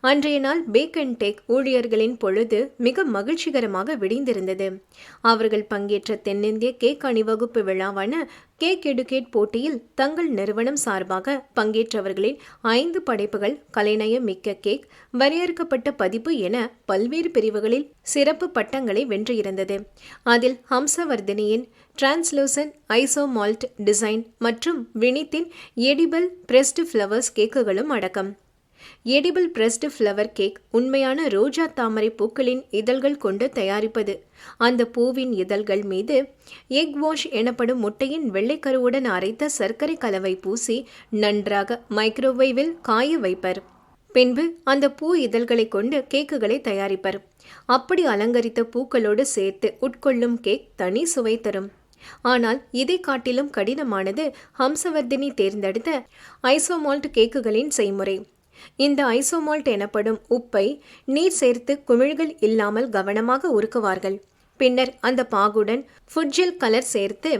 அன்றைய நாள் back and take ஊழியர்களின் பொழுது மிக மகிழ்ச்சிகரமாக விடிந்திருந்தது. அவர்கள் பங்கேற்ற தென்னிந்திய கேக் அணிவகுப்பு விழாவான கேக் எடுகேட் போட்டியில் தங்கள் நிறுவனம் சார்பாக பங்கேற்றவர்களின் ஐந்து படைப்புகள் கலைநயம் மிக்க கேக் வரையறுக்கப்பட்ட பதிப்பு என பல்வேறு பிரிவுகளில் சிறப்பு பட்டங்களை வென்றிருந்தது. அதில் ஹம்சவர்தினியின் டிரான்ஸ்லூசன் ஐசோமால்ட் டிசைன் மற்றும் வினித்தின் எடிபிள் பிரெஸ்ட் ஃப்ளவர்ஸ் கேக்குகளும் அடக்கம். எடிபிள் பிரஸ்டு ஃப்ளவர் கேக் உண்மையான ரோஜா தாமரை பூக்களின் இதழ்கள் கொண்டு தயாரிப்பது. அந்த பூவின் இதழ்கள் மீது எக் வாஷ் எனப்படும் முட்டையின் வெள்ளைக்கருவுடன் அரைத்த சர்க்கரை கலவை பூசி நன்றாக மைக்ரோவேவில் காய வைப்பர். பின்பு அந்த பூ இதழ்களை கொண்டு கேக்குகளை தயாரிப்பர். அப்படி அலங்கரித்த பூக்களோடு சேர்த்து உட்கொள்ளும் கேக் தனி சுவை தரும். ஆனால் இதை காட்டிலும் கடினமானது ஹம்சவர்தினி தேர்ந்தெடுத்த ஐசோமால்ட் கேக்குகளின் செய்முறை. இந்த ஐசோமால்ட் எனப்படும் உப்பை நீர் சேர்த்து குமிழ்கள் இல்லாமல் கவனமாக உருக்குவார்கள். பின்னர் அந்த பாகுடன் ஃபுட்ஜெல் கலர் சேர்த்து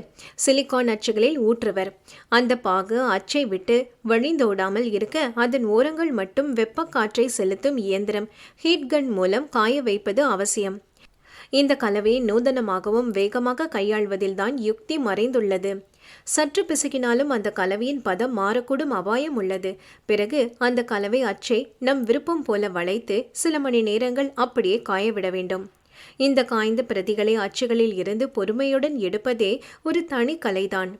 சிலிக்கான் அச்சுகளில் ஊற்றுவர். அந்த பாகு அச்சை விட்டு வழிந்தோடாமல் இருக்க அதன் ஓரங்கள் மட்டும் வெப்ப காற்றை செலுத்தும் இயந்திரம் ஹீட் கன் மூலம் காய வைப்பது அவசியம். இந்த கலவையை நூதனமாகவும் வேகமாக கையாள்வதில்தான் யுக்தி மறைந்துள்ளது. சற்று பிசுகினாலும் அந்த கலவையின் பதம் மாறக்கூடும் அபாயம் உள்ளது. பிறகு அந்த கலவை அச்சை நம் விருப்பம் போல வளைத்து சில மணி நேரங்கள் அப்படியே காயவிட வேண்டும். இந்த காய்ந்த பிரதிகளை அச்சுகளில் இருந்து பொறுமையுடன் எடுப்பதே ஒரு தனி கலைதான்.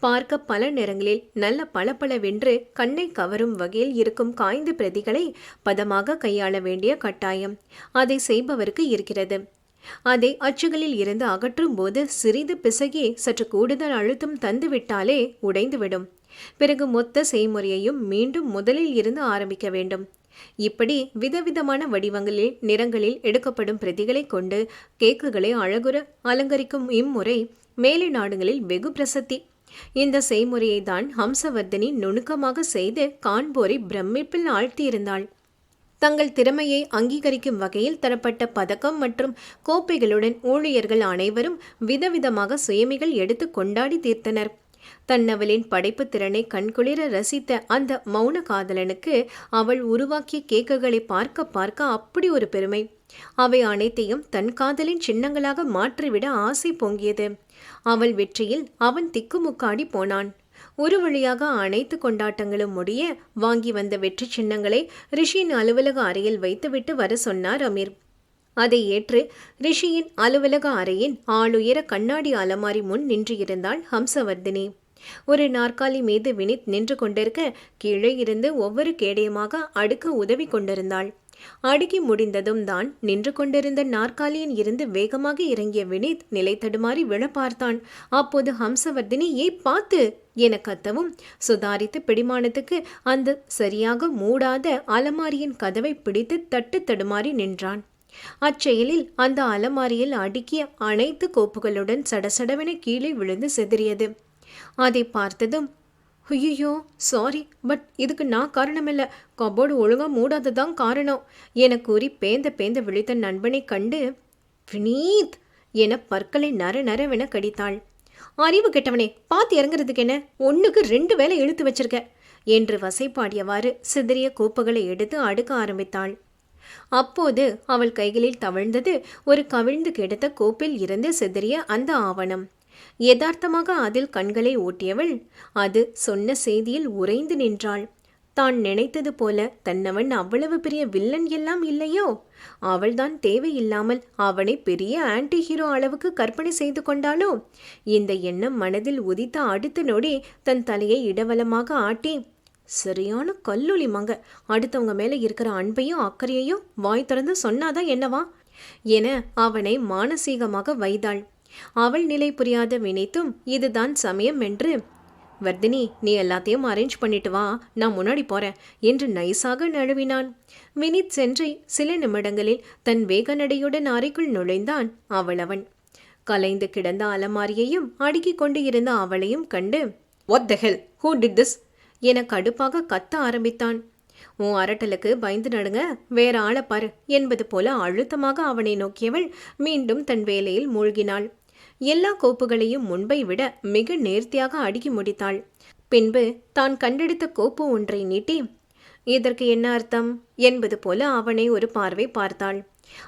பார்க்க பல நேரங்களில் நல்ல பளபளவென்று கண்ணை கவரும் வகையில் இருக்கும் காய்ந்த பிரதிகளை பதமாக கையாள வேண்டிய கட்டாயம். அதை செய்பவருக்கு இருக்கிறது. அதை அச்சுகளில் இருந்து அகற்றும் போது சிறிது பிசகி சற்று கூடுதல் அழுத்தம் தந்துவிட்டாலே உடைந்துவிடும். பிறகு மொத்த செய்முறையையும் மீண்டும் முதலில் இருந்து ஆரம்பிக்க வேண்டும். இப்படி விதவிதமான வடிவங்களில் நிறங்களில் எடுக்கப்படும் பிரதிகளை கொண்டு கேக்குகளை அழகுற அலங்கரிக்கும் இம்முறை மேலை நாடுகளில் வெகு பிரசத்தி. இந்த செய்முறையை தான் ஹம்சவர்தனி நுணுக்கமாக செய்து காண்போரை பிரமிப்பில் ஆழ்த்தியிருந்தாள். தங்கள் திறமையை அங்கீகரிக்கும் வகையில் தரப்பட்ட பதக்கம் மற்றும் கோப்பைகளுடன் ஊழியர்கள் அனைவரும் விதவிதமாக சுயமிகள் எடுத்து கொண்டாடி தீர்த்தனர். தன்னவளின் படைப்பு திறனை கண்குளிர ரசித்த அந்த மௌன காதலனுக்கு அவள் உருவாக்கிய கேக்குகளை பார்க்க பார்க்க அப்படி ஒரு பெருமை. அவை அனைத்தையும் தன் காதலின் சின்னங்களாக மாற்றிவிட ஆசை பொங்கியது. அவள் வெற்றியில் அவன் திக்குமுக்காடி போனான். ஒரு வழியாக அனைத்து கொண்டாட்டங்களும் முடிய வாங்கி வந்த வெற்றி சின்னங்களை ரிஷியின் அலுவலக அறையில் வைத்துவிட்டு வர சொன்னார் அமீர். அதை ஏற்று ரிஷியின் அலுவலக அறையின் ஆளுயர கண்ணாடி அலமாரி முன் நின்று இருந்தாள் ஹம்சவர்தினி. ஒரு நாற்காலி மீது வினித் நின்று கொண்டிருக்க கீழே இருந்து ஒவ்வொரு கேடயமாக அடுக்க உதவி கொண்டிருந்தாள். அடுக்கி முடிந்ததும் தான் நின்று கொண்டிருந்த நாற்காலியின் இருந்து வேகமாக இறங்கிய வினித் நிலை தடுமாறி விழ பார்த்தான். அப்போது ஹம்சவர்தினி பார்த்து என கத்தவும் சுதாரித்து பிடிமானத்துக்கு அந்த சரியாக மூடாத அலமாரியின் கதவை பிடித்து தட்டு தடுமாறி நின்றான். அச்செயலில் அந்த அலமாரியில் அடுக்கிய அனைத்து கோப்புகளுடன் சடசடவென கீழே விழுந்து செதறியது. அதை பார்த்ததும் ஐயோ சாரி பட் இதுக்கு நான் காரணமில்ல. கபோர்டு ஒழுங்காக மூடாததான் காரணம். என கூறி பேந்த பேந்த விழித்த நண்பனை கண்டு வினீத்! என பற்களை நர நரவென கடித்தாள். அறிவு கெட்டவனே பார்த்து இறங்குறதுக்கு என்ன? ஒன்றுக்கு ரெண்டு வேலை இழுத்து வச்சிருக்க. என்று வசைப்பாடியவாறு சிதறிய கோப்புகளை எடுத்து அடுக்க ஆரம்பித்தாள். அப்போது அவள் கைகளில் தவழ்ந்தது ஒரு கவிழ்ந்து கெடுத்த கோப்பில் இருந்து சிதறிய அந்த ஆவணம். யதார்த்தமாக அதில் கண்களை ஓட்டியவள் அது சொன்ன செய்தியில் உறைந்து நின்றாள். தான் நினைத்தது போல தன்னவன் அவ்வளவு பெரிய வில்லன் எல்லாம் இல்லையோ? அவள்தான் தேவையில்லாமல் அவனை பெரிய ஆன்டி ஹீரோ அளவுக்கு கற்பனை செய்து கொண்டாளோ? இந்த எண்ணம் மனதில் உதித்த அடுத்த நொடி தன் தலையை இடவலமாக ஆட்டி சரியான கல்லொலி மங்க அடுத்தவங்க மேல இருக்கிற அன்பையும் அக்கறையையும் வாய் திறந்து சொன்னாதான் என்னவா? என அவனை மானசீகமாக வைத்தாள். அவள் நிலை புரியாத வினைத்தும் இதுதான் சமயம் என்று. வர்தினி நீ எல்லாத்தையும் அரேஞ்ச் பண்ணிட்டு வா நான் முன்னாடி போறேன் என்று நைஸாக நழுவினான். வினித் சென்று சில நிமிடங்களில் தன் வேக நடையுடன் அறைக்குள் நுழைந்தான் அவள் அவன் கலைந்து கிடந்த அலமாரியையும் அடுக்கிக் கொண்டு இருந்த அவளையும் கண்டு what the hell who did this என கடுப்பாக கத்த ஆரம்பித்தான். உன் அரட்டலுக்கு பயந்து நடுங்க வேற ஆளை பாரு என்பது போல அழுத்தமாக அவனை நோக்கியவள் மீண்டும் தன் வேலையில் மூழ்கினாள். எல்லா கோப்புகளையும் முன்பை விட மிக நேர்த்தியாக அடுக்கி முடித்தாள். பின்பு தான் கண்டெடுத்த கோப்பு ஒன்றை நீட்டி இதற்கு என்ன அர்த்தம்? என்பது போல அவனை ஒரு பார்வை பார்த்தாள்.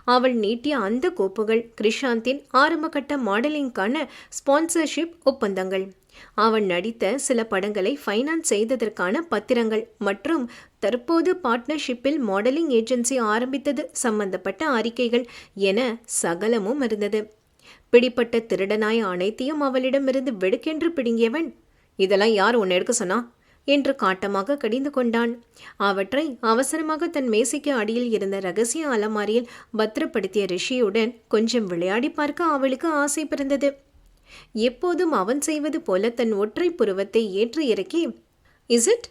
அவள் நீட்டிய அந்த கோப்புகள் கிருஷாந்தின் ஆரம்பகட்ட மாடலிங்கான ஸ்பான்சர்ஷிப் ஒப்பந்தங்கள். அவன் நடித்த சில படங்களை ஃபைனான்ஸ் செய்ததற்கான பத்திரங்கள் மற்றும் தற்போது பார்ட்னர்ஷிப்பில் மாடலிங் ஏஜென்சி ஆரம்பித்தது சம்பந்தப்பட்ட அறிக்கைகள் என சகலமும் இருந்தது. பிடிப்பட்ட திருடனாய் அனைத்தையும் அவளிடமிருந்து வெடுக்கென்று பிடுங்கியவன் இதெல்லாம் யார் உன்னை எடுக்க சொன்னா? என்று காட்டமாக கடிந்து கொண்டான். அவற்றை அவசரமாக தன் மேசைக்கு அடியில் இருந்த ரகசிய அலமாரியில் பத்திரப்படுத்திய ரிஷியுடன் கொஞ்சம் விளையாடி பார்க்க அவளுக்கு ஆசை பிறந்தது. எப்போதும் அவன் செய்வது போல தன் ஒற்றை புருவத்தை ஏற்றி இறக்கி இஸ் இட்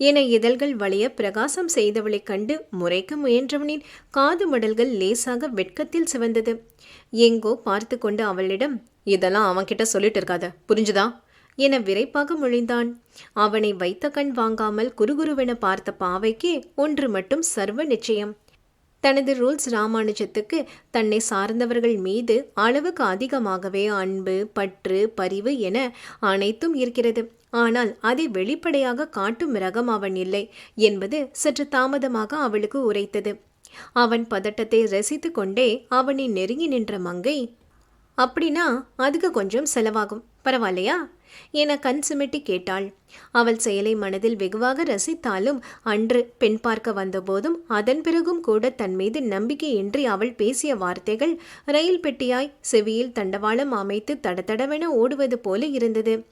என இதழ்கள் வளைய பிரகாசம் செய்தவளைக் கண்டு முறைக்க முயன்றவனின் காது மடல்கள் லேசாக வெட்கத்தில் சிவந்தது. எங்கோ பார்த்து கொண்டு அவளிடம் இதெல்லாம் அவன்கிட்ட சொல்லிட்டு இருக்காத புரிஞ்சுதா? என விரைப்பாக மொழிந்தான். அவனை வைத்த கண் வாங்காமல் குறுகுருவென பார்த்த பாவைக்கு ஒன்று மட்டும் சர்வ நிச்சயம். தனது ரூல்ஸ் ராமானுஜத்துக்கு தன்னை சார்ந்தவர்கள் மீது அளவுக்கு அதிகமாகவே அன்பு பற்று பரிவு என அனைத்தும் இருக்கிறது. ஆனால் அதை வெளிப்படையாக காட்டும் ரகம் அவன் இல்லை என்பது சற்று தாமதமாக அவளுக்கு உரைத்தது. அவன் பதட்டத்தை ரசித்து கொண்டே அவனை நெருங்கி நின்ற மங்கை அப்படின்னா அதுக்கு கொஞ்சம் செலவாகும். பரவாயில்லையா? என கண் சுமிட்டி கேட்டாள். அவள் செயலை மனதில் வெகுவாக ரசித்தாலும் அன்று பெண் பார்க்க வந்தபோதும் அதன் பிறகும் கூட தன் மீது நம்பிக்கையின்றி அவள் பேசிய வார்த்தைகள் ரயில் பெட்டியாய் செவியில் தண்டவாளம் அமைத்து தடதடவென ஓடுவது போல இருந்தது.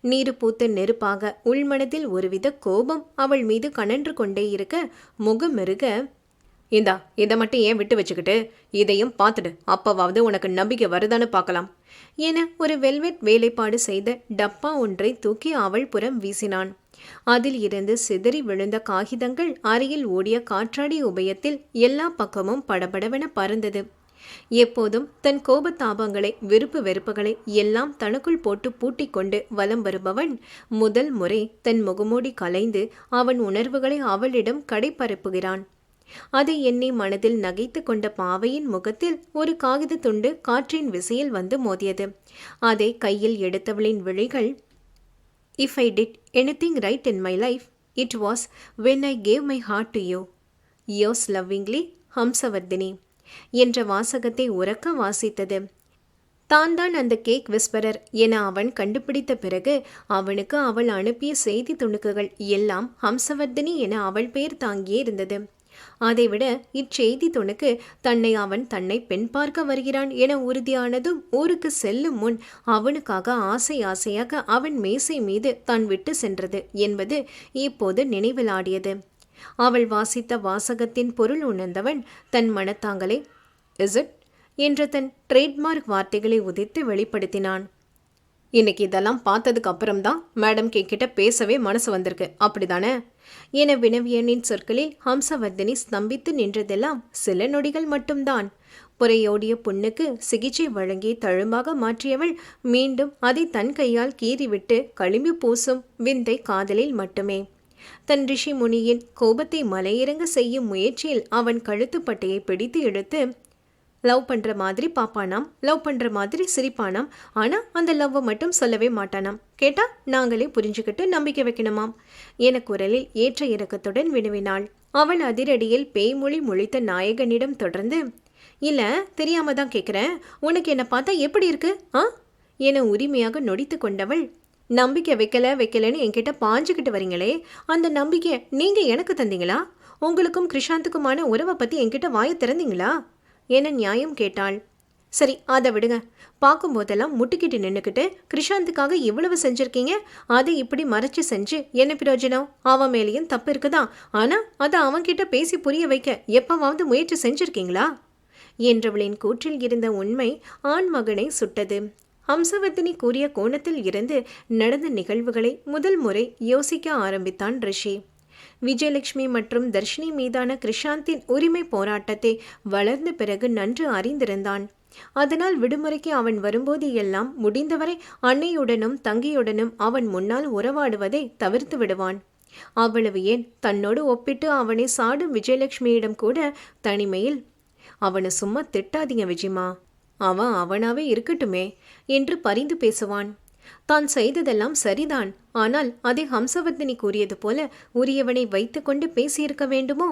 நீரு பூத்த நெருப்பாக உள்மனதில் ஒருவித கோபம் அவள் மீது கனன்று கொண்டே இருக்க முகமெருக இந்தா இதை மட்டும் ஏன் விட்டு வச்சுக்கிட்டு? இதையும் பார்த்துடு. அப்பவாவது உனக்கு நம்பிக்கை வருதான்னு பார்க்கலாம். என ஒரு வெல்வெட் வேலைப்பாடு செய்த டப்பா ஒன்றை தூக்கி அவள் புறம் வீசினான். அதில் இருந்து சிதறி விழுந்த காகிதங்கள் அறையில் ஓடிய காற்றாடி உபயத்தில் எல்லா பக்கமும் படபடவென பறந்தது. எப்போதும் தன் கோபத்தாபங்களை விருப்பு வெறுப்புகளை எல்லாம் தனக்குள் போட்டு பூட்டிக் கொண்டு வலம் வருபவன் முதல் முறை தன் முகமூடி கலைந்து அவன் உணர்வுகளை அவளிடம் கடைப்பரப்புகிறான் அதை என்னை மனதில் நகைத்து கொண்ட பாவையின் முகத்தில் ஒரு காகித துண்டு காற்றின் விசையில் வந்து மோதியது. அதை கையில் எடுத்தவளின் விழிகள் if I did anything right in my life it was when I gave my heart to you yours lovingly Hamsavardhini என்ற வாசகத்தை உறக்க வாசித்தது. தான் தான் அந்த கேக் விஸ்பரர் என அவன் கண்டுபிடித்த பிறகு அவனுக்கு அவள் அனுப்பிய செய்தி துணுக்குகள் எல்லாம் ஹம்சவர்தினி என அவள் பெயர் தாங்கியே இருந்தது. அதைவிட இச்செய்தி துணுக்கு தன்னை அவன் தன்னை பெண் பார்க்க வருகிறான் என உறுதியானதும் ஊருக்கு செல்லும் முன் அவனுக்காக ஆசை ஆசையாக அவன் மேசை மீது தான் விட்டு சென்றது என்பது இப்போது நினைவில் ஆடியது அவள் வாசித்த வாசகத்தின் பொருள் உணர்ந்தவன் தன் மனத்தாங்களே இஸ் இட் என்ற தன் ட்ரேட்மார்க் வார்த்தைகளை உதித்து வெளிப்படுத்தினான். இன்னைக்கு இதெல்லாம் பார்த்ததுக்கு அப்புறம்தான் மேடம் கிட்ட பேசவே மனசு வந்திருக்கு. அப்படிதானே? என வினவியனின் சொற்களில் ஹம்சவர்தினி ஸ்தம்பித்து நின்றதெல்லாம் சில நொடிகள் மட்டும்தான். புறையோடிய புண்ணுக்கு சிகிச்சை வழங்கி தழும்பாக மாற்றியவள் மீண்டும் அதை தன் கையால் கீறிவிட்டு களிம்பு பூசும் விந்தை காதலில் மட்டுமே. தன் ரிஷி முனியின் கோபத்தை மலையிறங்க செய்யும் முயற்சியில் அவன் கழுத்துப்பட்டையை பிடித்து இழுத்து லவ் பண்ணுற மாதிரி பாப்பானாம் லவ் பண்ணுற மாதிரி சிரிப்பானாம். ஆனால் அந்த லவ்வை மட்டும் சொல்லவே மாட்டானாம். கேட்டால் நாங்களே புரிஞ்சுக்கிட்டு நம்பிக்கை வைக்கணுமாம். என குரலில் ஏற்ற இறக்கத்துடன் வினவினாள். அவள் அதிரடியில் பேய்மொழி முழித்த நாயகனிடம் தொடர்ந்து இல்லை தெரியாம தான் கேட்குறேன் உனக்கு என்னை பார்த்தா எப்படி இருக்கு? ஆ? என உரிமையாக நொடித்து கொண்டவள் நம்பிக்கை வைக்கல வைக்கலன்னு என்கிட்ட பாஞ்சுக்கிட்டு வரீங்களே. அந்த நம்பிக்கை நீங்கள் எனக்கு தந்தீங்களா? உங்களுக்கும் கிருஷாந்துக்குமான உறவை பற்றி என்கிட்ட வாயை திறந்தீங்களா? என நியாயம் கேட்டாள். சரி அதை விடுங்க. பார்க்கும்போதெல்லாம் முட்டுக்கிட்டு நின்றுக்கிட்டு கிருஷாந்துக்காக இவ்வளவு செஞ்சிருக்கீங்க? அதை இப்படி மறைச்சு செஞ்சு என்ன பிரயோஜனம்? அவன் மேலேயும் தப்பு இருக்குதா? ஆனால் அதை அவன்கிட்ட பேசி புரிய வைக்க எப்பவாவது முயற்சி செஞ்சுருக்கீங்களா? என்றவளின் கூற்றில் இருந்த உண்மை ஆண் மகனை சுட்டது. ஹம்சவர்தினி கூறிய கோணத்தில் இருந்து நடந்த நிகழ்வுகளை முதல் முறை யோசிக்க ஆரம்பித்தான் ரிஷி. விஜயலட்சுமி மற்றும் தர்ஷினி மீதான கிருஷாந்தின் உரிமை போராட்டத்தை வளர்ந்த பிறகு நன்று அறிந்திருந்தான். அதனால் விடுமுறைக்கு அவன் வரும்போது எல்லாம் முடிந்தவரை அன்னையுடனும் தங்கியுடனும் அவன் முன்னால் உறவாடுவதை தவிர்த்து விடுவான். அவ்வளவு ஏன்? தன்னோடு ஒப்பிட்டு அவனை சாடும் விஜயலட்சுமியிடம் கூட தனிமையில் அவனை சும்மா திட்டாதீங்க விஜிமா. அவன் அவனாவே இருக்கட்டுமே என்று பரிந்து பேசுவான். தான் செய்ததெல்லாம் சரிதான். ஆனால் அதை ஹம்சவர்தினி கூறியது போல உரியவனை வைத்துக்கொண்டு பேசியிருக்க வேண்டுமோ?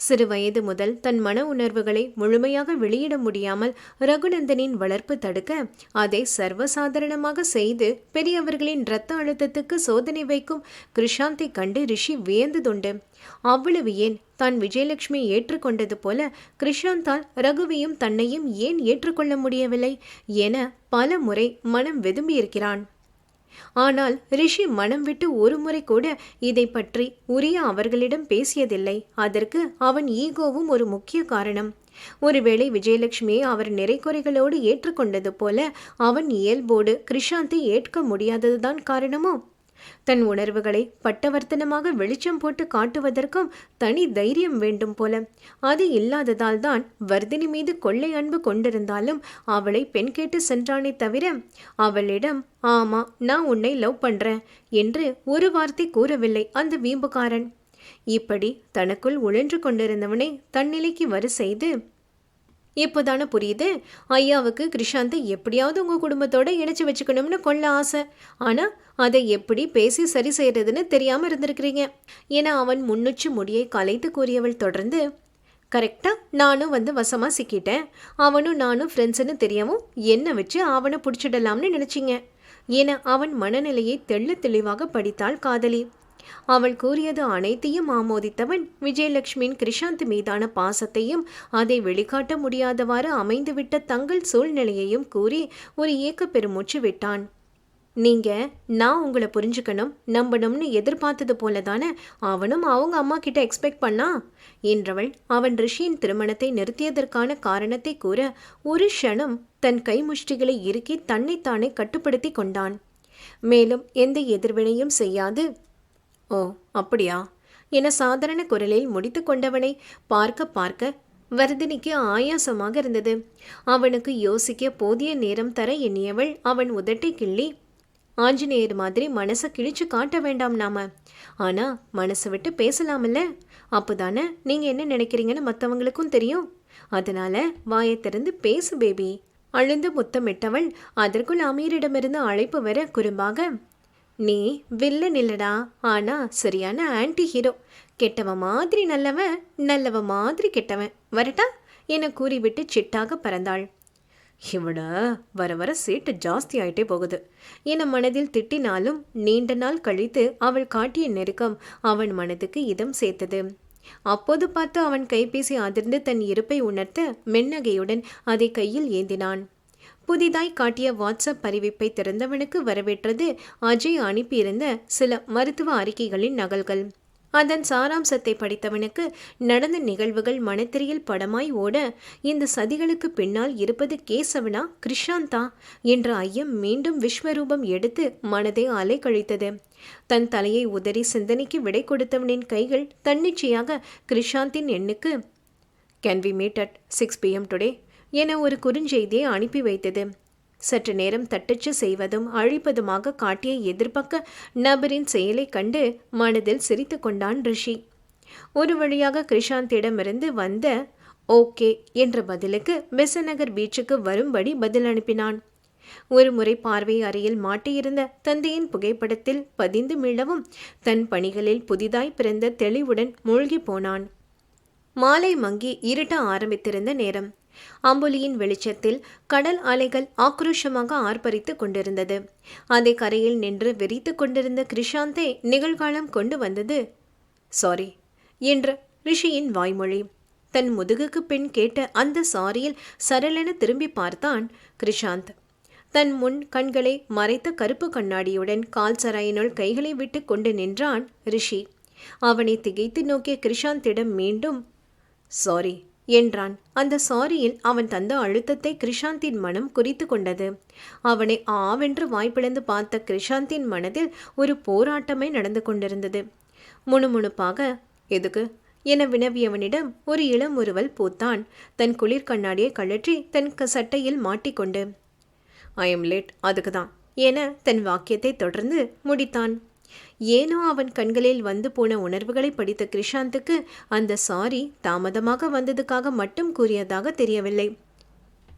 சிறு வயது முதல் தன் மன உணர்வுகளை முழுமையாக வெளியிட முடியாமல் ரகுநந்தனின் வளர்ப்பு தடுக்க அதை சர்வசாதாரணமாக செய்து பெரியவர்களின் இரத்த அழுத்தத்துக்கு சோதனை வைக்கும் கிருஷாந்தை கண்டு ரிஷி வியந்ததுண்டு. அவ்வளவு ஏன்? தான் விஜயலட்சுமி ஏற்றுக்கொண்டது போல கிருஷாந்தால் ரகுவையும் தன்னையும் ஏன் ஏற்றுக்கொள்ள முடியவில்லை? என பல முறை மனம் வெதும்பியிருக்கிறான். ஆனால் ரிஷி மனம் விட்டு ஒரு முறை கூட இதை பற்றி உரிய அவர்களிடம் பேசியதில்லை. அதற்கு அவன் ஈகோவும் ஒரு முக்கிய காரணம். ஒருவேளை விஜயலட்சுமியை அவர் நிறைக்குறைகளோடு ஏற்றுக்கொண்டது போல அவன் இயல்போடு கிருஷாந்தை ஏற்க முடியாததுதான் காரணமோ? தன் உணர்வுகளை பட்டவர்த்தனமாக வெளிச்சம் போட்டு காட்டுவதற்கும் தனி தைரியம் வேண்டும் போல. அது இல்லாததால் தான் வர்தினி மீது கொள்ளை அன்பு கொண்டிருந்தாலும் அவளை பெண் கேட்டு சென்றானே தவிர அவளிடம் ஆமா நான் உன்னை லவ் பண்றேன் என்று ஒரு வார்த்தை கூறவில்லை அந்த வீம்புக்காரன். இப்படி தனக்குள் உழன்று கொண்டிருந்தவனை தன்னிலைக்கு வரு செய்து இப்போதானே புரியுது? ஐயாவுக்கு கிருஷாந்தை எப்படியாவது உங்கள் குடும்பத்தோட இணைச்சி வச்சுக்கணும்னு கொள்ள ஆசை. ஆனால் அதை எப்படி பேசி சரி செய்கிறதுன்னு தெரியாமல் இருந்திருக்கிறீங்க. ஏன்னா அவன் முன்னுச்சு முடியை கலைத்து கூறியவள் தொடர்ந்து கரெக்டாக நானும் வந்து வசமாக சிக்கிட்டேன். அவனும் நானும் ஃப்ரெண்ட்ஸுன்னு தெரியவும் என்னை வச்சு அவனை பிடிச்சிடலாம்னு நினச்சிங்க. என அவன் மனநிலையை தெள்ள தெளிவாக படித்தாள் காதலி. அவள் கூறியது அனைத்தையும் ஆமோதித்தவன் விஜயலட்சுமியின் கிருஷாந்த் மீதான பாசத்தையும் அதை வெளிக்காட்ட முடியாதவாறு அமைந்துவிட்ட தங்கள் சூழ்நிலையையும் கூறி ஒரு ஏக்க பெருமூச்சு விட்டான். நீங்க நான் உங்களை புரிஞ்சுக்கணும் நம்பணும்னு எதிர்பார்த்தது போல தானே அவனும் அவங்க அம்மா கிட்ட எக்ஸ்பெக்ட் பண்ணா? என்றவள் அவன் ரிஷியின் திருமணத்தை நிறுத்தியதற்கான காரணத்தை கூற ஒரு க்ஷணம் தன் கைமுஷ்டிகளை இறுக்கி தன்னைத்தானே கட்டுப்படுத்தி கொண்டான். மேலும் எந்த எதிர்வினையும் செய்யாது. ஓ அப்படியா? என சாதாரண குரலில் முடித்து கொண்டவனை பார்க்க பார்க்க வர்தினிக்கு ஆயாசமாக இருந்தது. அவனுக்கு யோசிக்க போதிய நேரம் தர எண்ணியவள் அவன் உதட்டை கிள்ளி ஆஞ்சநேயர் மாதிரி மனசை கிழிச்சு காட்ட வேண்டாம் நாம. ஆனா மனசை விட்டு பேசலாம்ல அப்போதானே நீங்க என்ன நினைக்கிறீங்கன்னு மற்றவங்களுக்கும் தெரியும். அதனால வாயை திறந்து பேசு பேபி. அழுந்து முத்தமிட்டவள் அதற்குள் அமீரிடமிருந்து அழைப்பு வர குறும்பாக நீ வில்லன் இல்லடா. ஆனால் சரியான ஆன்டி ஹீரோ கெட்டவன் மாதிரி நல்லவன் நல்லவன் மாதிரி கெட்டவன். வரட்டா? என கூறிவிட்டு சிட்டாக பறந்தாள். இவட வர வர சீட்டு ஜாஸ்தி ஆயிட்டே போகுது. என மனதில் திட்டினாலும் நீண்ட நாள் கழித்து அவள் காட்டிய நெருக்கம் அவன் மனதுக்கு இதம் சேர்த்தது. அப்போது பார்த்து அவன் கைபேசி அதிர்ந்து தன் இருப்பை உணர்த்த மென்னகையுடன் அதை கையில் ஏந்தினான். புதிதாய் காட்டிய வாட்ஸ்அப் அறிவிப்பை திறந்தவனுக்கு வரவேற்றது அஜய் அனுப்பியிருந்த சில மருத்துவ அறிக்கைகளின் நகல்கள். அதன் சாராம்சத்தை படித்தவனுக்கு நடந்த நிகழ்வுகள் மனத்திரையில் படமாய் ஓட இந்த சதிகளுக்கு பின்னால் இருப்பது கேசவனா கிருஷாந்தா? என்ற ஐயம் மீண்டும் விஸ்வரூபம் எடுத்து மனதை அலை கழித்தது தன் தலையை உதறி சிந்தனைக்கு விடை கொடுத்தவனின் கைகள் தன்னிச்சையாக கிருஷாந்தின் எண்ணுக்கு can we meet at six PM today என ஒரு குறுஞ்செய்தியை அனுப்பி வைத்தது. சற்று நேரம் தட்டச்சு செய்வதும் அழிப்பதுமாக காட்டிய எதிர்பக்க நபரின் செயலை கண்டு மனதில் சிரித்து கொண்டான் ரிஷி. ஒரு வழியாக கிருஷாந்திடமிருந்து வந்த ஓகே என்ற பதிலுக்கு பெசநகர் பீச்சுக்கு வரும்படி பதில் அனுப்பினான். ஒரு முறை பார்வை அறையில் மாட்டியிருந்த தந்தையின் புகைப்படத்தில் பதிந்து மீளவும் தன் பணிகளில் புதிதாய் பிறந்த தெளிவுடன் மூழ்கி போனான். மாலை மங்கி இருட்ட ஆரம்பித்திருந்த நேரம். அம்புலியின் வெளிச்சத்தில் கடல் அலைகள் ஆக்ரோஷமாக ஆர்ப்பரித்து கொண்டிருந்தது. அதை கரையில் நின்று வெறித்து கொண்டிருந்த கிருஷாந்தை நிகழ்காலம் கொண்டு வந்தது. சாரி என்ற ரிஷியின் வாய்மொழி. தன் முதுகுக்கு பின் கேட்ட அந்த சாரியில் சரளென திரும்பி பார்த்தான் கிருஷாந்த். தன் முன் கண்களை மறைத்த கருப்பு கண்ணாடியுடன் கால் சராயினுள் கைகளை விட்டு கொண்டு நின்றான் ரிஷி. அவனை திகைத்து நோக்கிய கிருஷாந்திடம் மீண்டும் சாரி என்றான். அந்த சாரியில் அவன் தந்த அழுத்தத்தை கிருஷாந்தின் மனம் குறித்து கொண்டது. அவனை ஆவென்று வாய்ப்பிழந்து பார்த்த கிருஷாந்தின் மனதில் ஒரு போராட்டமே நடந்து கொண்டிருந்தது. முணுமுணுப்பாக எதுக்கு என வினவியவனிடம் ஒரு இளம் ஒருவல் பூத்தான். தன் குளிர் கண்ணாடியை கழற்றி தன் க- சட்டையில் மாட்டிக்கொண்டு ஐ எம் லேட் அதுக்கு தான் என தன் வாக்கியத்தை தொடர்ந்து முடித்தான். ஏனோ அவன் கண்களில் வந்து போன உணர்வுகளை படித்த கிருஷாந்துக்கு அந்த சாரி தாமதமாக வந்ததுக்காக மட்டும் கூறியதாக தெரியவில்லை.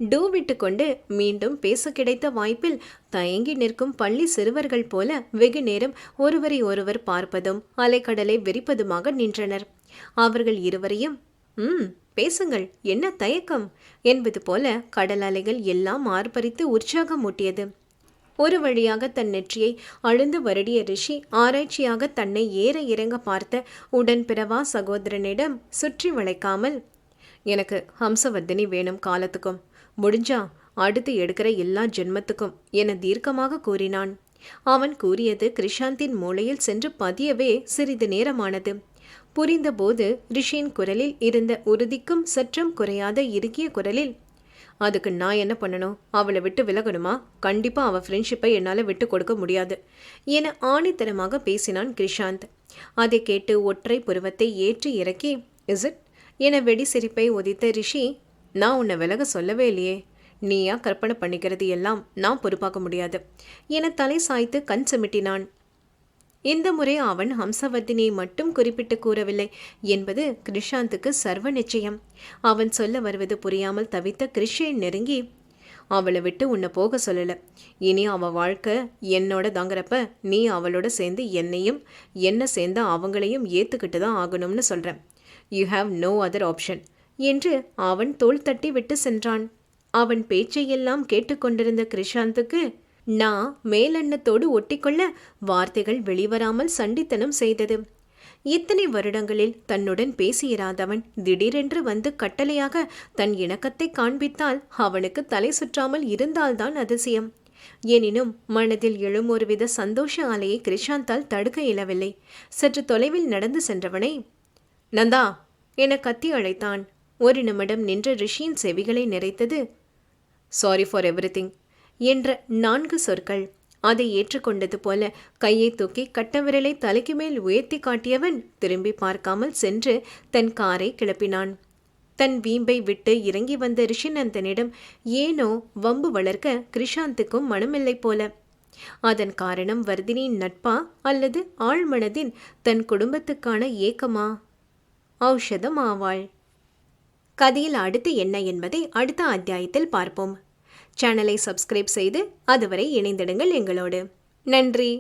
டூ விட்டுக்கொண்டு மீண்டும் பேச கிடைத்த வாய்ப்பில் தயங்கி நிற்கும் பள்ளி சிறுவர்கள் போல வெகு நேரம் ஒருவரை ஒருவர் பார்ப்பதும் அலைக்கடலை வெறிப்பதுமாக நின்றனர். அவர்கள் இருவரையும் ம் பேசுங்கள் என்ன தயக்கம்? என்பது போல கடல் அலைகள் எல்லாம் ஆர்ப்பரித்து உற்சாகமூட்டியது ஒரு வழியாக தன் நெற்றியை அழுந்து வருடிய ரிஷி ஆராய்ச்சியாக தன்னை ஏற இறங்க பார்த்த உடன் பிறவா சகோதரனிடம் சுற்றி வளைக்காமல் எனக்கு ஹம்சவர்தினி வேணும் காலத்துக்கும். முடிஞ்சா அடுத்து எடுக்கிற எல்லா ஜென்மத்துக்கும் என தீர்க்கமாக கூறினான். அவன் கூறியது கிருஷாந்தின் மூளையில் சென்று பதியவே சிறிது நேரமானது. புரிந்தபோது ரிஷியின் குரலில் இருந்த உறுதிக்கும் சற்றும் குறையாத இறுகிய குரலில் அதுக்கு நான் என்ன பண்ணணும்? அவளை விட்டு விலகணுமா? கண்டிப்பாக அவள் ஃப்ரெண்ட்ஷிப்பை என்னால் விட்டு கொடுக்க முடியாது. என ஆணித்தரமாக பேசினான் கிரிஷாந்த். அதை கேட்டு ஒற்றை புருவத்தை ஏற்றி இறக்கி இஸ் இட்? என வெடி சிரிப்பை உதித்த ரிஷி நான் உன்னை விலக சொல்லவே இல்லையே. நீயா கற்பனை பண்ணிக்கிறது எல்லாம் நான் பொறுப்பாக்க முடியாது. என தலை சாய்த்து கண் சிமிட்டினான். இந்த முறை அவன் ஹம்சவர்தினியை மட்டும் குறிப்பிட்டு கூறவில்லை என்பது கிருஷாந்துக்கு சர்வ நிச்சயம். அவன் சொல்ல வருவது புரியாமல் தவித்த கிருஷை நெருங்கி அவளை விட்டு உன்னை போக சொல்லல. இனி அவ வாழ்க்கை என்னோட தாங்கிறப்ப நீ அவளோட சேர்ந்து என்னையும் என்ன சேர்ந்து அவங்களையும் ஏத்துக்கிட்டு தான் ஆகணும்னு சொல்றேன். You have no other option என்று அவன் தோள் தட்டி விட்டு சென்றான். அவன் பேச்சையெல்லாம் கேட்டுக்கொண்டிருந்த கிருஷாந்துக்கு நான் மேலெண்ணத்தோடு ஒட்டிக்கொள்ள வார்த்தைகள் வெளிவராமல் சண்டித்தனம் செய்தது. இத்தனை வருடங்களில் தன்னுடன் பேசியிராதவன் திடீரென்று வந்து கட்டளையாக தன் இணக்கத்தை காண்பித்தால் அவனுக்கு தலை சுற்றாமல் இருந்தால்தான் அதிசயம். எனினும் மனதில் எழும் ஒருவித சந்தோஷ அலையை கிருஷாந்தால் தடுக்க இயலவில்லை. சற்று தொலைவில் நடந்து சென்றவனை நந்தா என கத்தி அழைத்தான். ஒரு நிமிடம் நின்ற ரிஷியின் செவிகளை நிறைத்தது. சாரி ஃபார் எவ்ரிதிங் என்ற நான்கு சொற்கள். அதை ஏற்றுக்கொண்டது போல கையை தூக்கி கட்டவிரலை தலைக்கு மேல் உயர்த்தி காட்டியவன் திரும்பி பார்க்காமல் சென்று தன் காரை கிளப்பினான். தன் வீம்பை விட்டு இறங்கி வந்த ரிஷிநந்தனிடம் ஏனோ வம்பு வளர்க்க கிருஷாந்துக்கும் மனமில்லை போல. அதன் காரணம் வர்தினியின் நட்பா அல்லது ஆழ்மனதின் தன் குடும்பத்துக்கான ஏக்கமா? ஔஷதம் ஆவாள். கதையில் அடுத்து என்ன என்பதை அடுத்த அத்தியாயத்தில் பார்ப்போம். சேனலை சப்ஸ்கிரைப் செய்து அதுவரை இணைந்திடுங்கள் எங்களோடு. நன்றி.